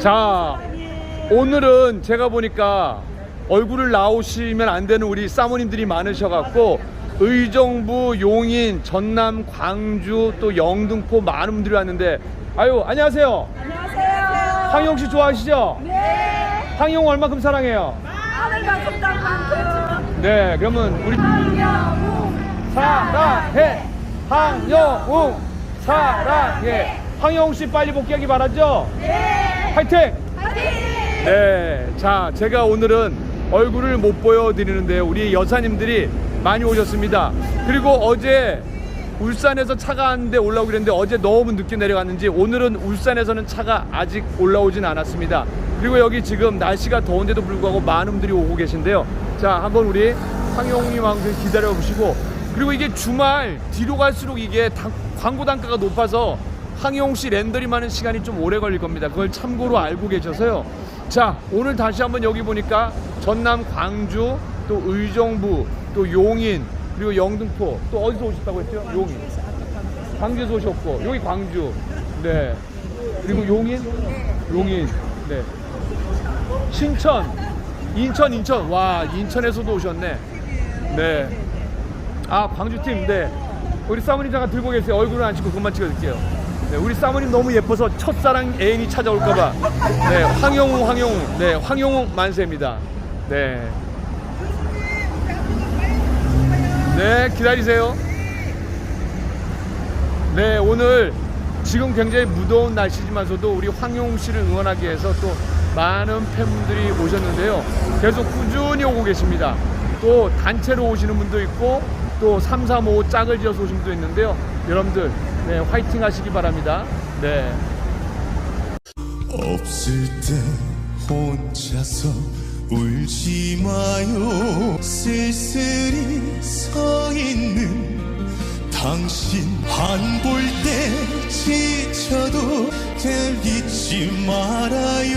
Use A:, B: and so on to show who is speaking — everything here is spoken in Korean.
A: 자, 오늘은 제가 보니까 얼굴을 나오시면 안 되는 우리 사모님들이 많으셔갖고 의정부, 용인, 전남, 광주, 또 영등포 많은 분들이 왔는데 아유 안녕하세요.
B: 안녕하세요.
A: 황영 씨 좋아하시죠?
B: 네.
A: 황영 얼마큼 사랑해요?
B: 하늘과 속담 많고
A: 네, 그러면 우리
B: 한영우
A: 사랑해 황영웅 사랑해 황영웅 씨 빨리 복귀하기 바라죠?
B: 네.
A: 화이팅!
B: 화이팅!
A: 네, 자 제가 오늘은 얼굴을 못 보여드리는데요. 우리 여사님들이 많이 오셨습니다. 그리고 어제 울산에서 차가 왔는데 올라오기로 했는데 어제 너무 늦게 내려갔는지 오늘은 울산에서는 차가 아직 올라오진 않았습니다. 그리고 여기 지금 날씨가 더운데도 불구하고 많은 분들이 오고 계신데요. 자, 한번 우리 황용님하고 기다려 보시고 그리고 이게 주말 뒤로 갈수록 이게 당- 광고 단가가 높아서 황용 씨 렌더링 하는 시간이 좀 오래 걸릴 겁니다. 그걸 참고로 알고 계셔서요. 자, 오늘 다시 한번 여기 보니까 전남 광주, 또 의정부, 또 용인, 그리고 영등포, 또 어디서 오셨다고 했죠? 용인. 광주에서 오셨고, 여기 광주. 네. 그리고 용인? 용인. 네. 신천, 인천, 인천. 와, 인천에서도 오셨네. 네. 아, 광주팀. 네. 우리 사모님 잠깐 들고 계세요. 얼굴은 안 찍고 그만 찍어줄게요. 네, 우리 사모님 너무 예뻐서 첫사랑 애인이 찾아올까봐. 네, 황영웅, 황영웅. 네, 황영웅 만세입니다. 네. 네, 기다리세요. 네, 오늘 지금 굉장히 무더운 날씨지만서도 우리 황용웅 씨를 응원하기 위해서 또 많은 팬분들이 오셨는데요. 계속 꾸준히 오고 계십니다. 또 단체로 오시는 분도 있고 또 3, 3, 5 짝을 지어서 오신 분도 있는데요. 여러분들, 네, 화이팅 하시기 바랍니다. 네.
C: 없을 때 혼자서 울지 마요 쓸쓸히 서 있는 당신 안 볼 때 지쳐도 될 잊지 말아요